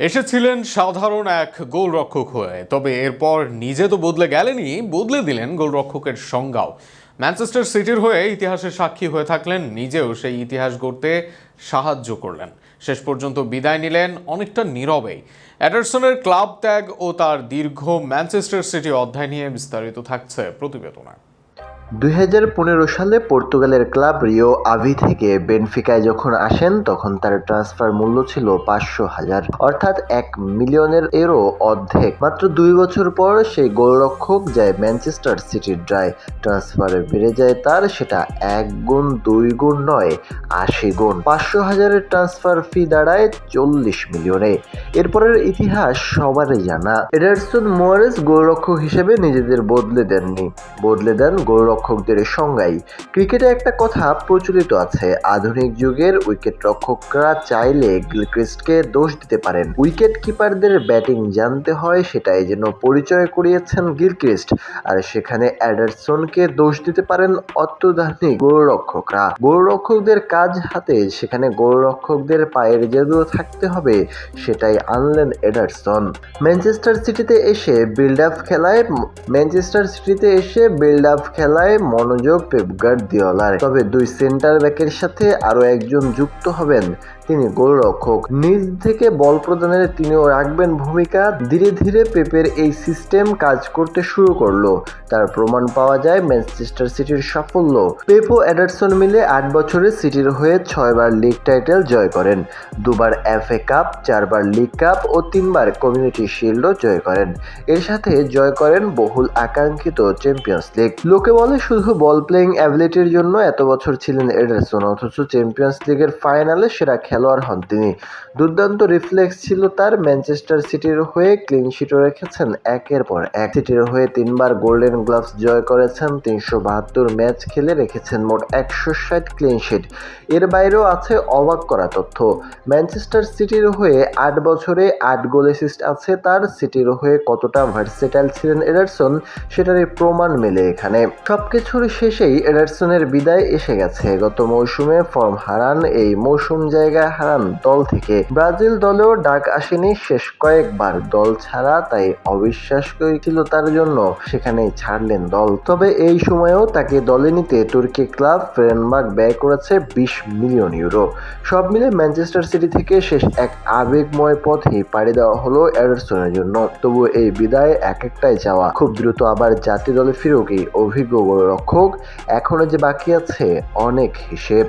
এসেছিলেন সাধারণ এক গোলরক্ষক হয়ে, তবে এরপর নিজে তো বদলে গেলেনই, বদলে দিলেন গোলরক্ষকের সংজ্ঞাও। ম্যানচেস্টার সিটির হয়ে ইতিহাসের সাক্ষী হয়ে থাকলেন, নিজেও সেই ইতিহাস গড়তে সাহায্য করলেন। শেষ পর্যন্ত বিদায় নিলেন অনেকটা নীরবেই। অ্যাডারসনের ক্লাব ত্যাগ ও তার দীর্ঘ ম্যানচেস্টার সিটি অধ্যায় নিয়ে বিস্তারিত থাকছে প্রতিবেদনায় দুই হাজার পনেরো সালে পর্তুগালের ক্লাব রিও আভি থেকে বেনফিকায় যখন আসেন, তখন তার ট্রান্সফার মূল্য ছিল পাঁচশো হাজার। অর্থাৎ এক মিলিয়নের এরও অর্ধেক। মাত্র দুই বছর পর সেই গোলরক্ষক যায় ম্যানচেস্টার সিটির ড্রায় ট্রান্সফারে বেড়ে যায় তার, সেটা এক গুণ, দুই গুণ নয়, আশি গুণ। পাঁচশো হাজারের ট্রান্সফার ফি দাঁড়ায় চল্লিশ মিলিয়নে। এরপরের ইতিহাস সবারই জানা। এডারসন মোয়ারেস গোলরক্ষক হিসেবে নিজেদের বদলে দেননি। বদলে দেন গোলরক্ষকদের সংজ্ঞাই ক্রিকেটে একটা কথা প্রচলিত আছে, আধুনিক যুগের উইকেট রক্ষকরা চাইলে গিলক্রিস্টকে দোষ দিতে পারেন। উইকেট কিপারদের ব্যাটিং জানতে হয় সেটাই যেন পরিচয় করিয়েছেন গিলক্রিস্ট, আর সেখানে অ্যাডারসনকে দোষ দিতে পারেন অত্যাধুনিক গোলরক্ষকরা। গোলরক্ষকদের কাজ হাতে, সেখানে গোলরক্ষকদের পায়ের জাদু থাকতে হবে, সেটাই আনলেন এডারসন ম্যানচেস্টার সিটিতে এসে বিল্ড আপ খেলায়, ম্যানচেস্টার সিটিতে এসে বিল্ড আপ খেলায় মনোযোগ পেপ গার্দিওলার তবে দুই সেন্টার ব্যাকের সাথে আরও একজন যুক্ত হবেন। তিনি গোলরক্ষক। নিজ থেকে বল প্রদানের তিনিও রাখবেন ভূমিকা। ধীরে ধীরে পেপের এই সিস্টেম কাজ করতে শুরু করল। তার প্রমাণ পাওয়া যায় ম্যানচেস্টার সিটির সাফল্য। পেপ অ্যাডারসন মিলে আট বছরে সিটির হয়ে ছয়বার লিগ টাইটেল জয় করেন। দুবার এফএ কাপ, চারবার লিগ কাপ ও তিনবার কমিউনিটি শিল্ডও জয় করেন। এর সাথে জয় করেন বহুল আকাঙ্ক্ষিত চ্যাম্পিয়ন্স লিগ। লোকে বলে শুধু বল প্লেয়িং অ্যাবিলিটির জন্য এত বছর ছিলেন এডারসন, অথচ চ্যাম্পিয়ন্স লিগের ফাইনালে সেরা খেলোয়াড় হন তিনি। দুর্দান্ত রিফ্লেক্স ছিল তার ম্যানচেস্টার সিটির হয়ে ক্লিন শিটও রেখেছেন একের পর এক। সিটির হয়ে তিনবার গোল্ডেন গ্লাভস জয় করেছেন, তিনশো বাহাত্তর ম্যাচ খেলে রেখেছেন মোট একশো ষাট ক্লিন শিট এর বাইরেও আছে অবাক করা তথ্য। ম্যানচেস্টার সিটির হয়ে আট বছরে আট গোল অ্যাসিস্ট আছে তার। সিটির হয়ে কতটা ভার্সেটাইল ছিলেন এডারসন, সেটারই প্রমাণ মেলে এখানে। সবকিছুর শেষেই এডারসনের বিদায় এসে গেছে। গত মৌসুমে ফর্ম হারান, এই মৌসুম জায়গায় হারান দল থেকে। ব্রাজিল দলেও ডাক আসেনি শেষ কয়েকবার। দল ছাড়া তাই অবিশ্বাস্যই ছিল তার জন্য। সেখানেই ছাড়লেন দল। তবে এই সময়েও তাকে দলে নিতে তুর্কি ক্লাব ফ্রেনবার্গ ব্যয় করেছে বিশ মিলিয়ন ইউরো। সব মিলে ম্যানচেস্টার সিটি থেকে শেষ এক আবেগময় পথে পাড়ি দেওয়া হলো এডারসনের জন্য। তবু এই বিদায় এক একটাই যাওয়া খুব দ্রুত আবার জাতীয় দলে ফিরুক এই অভিজ্ঞ গোলরক্ষক এখনও যে বাকি আছে অনেক হিসেব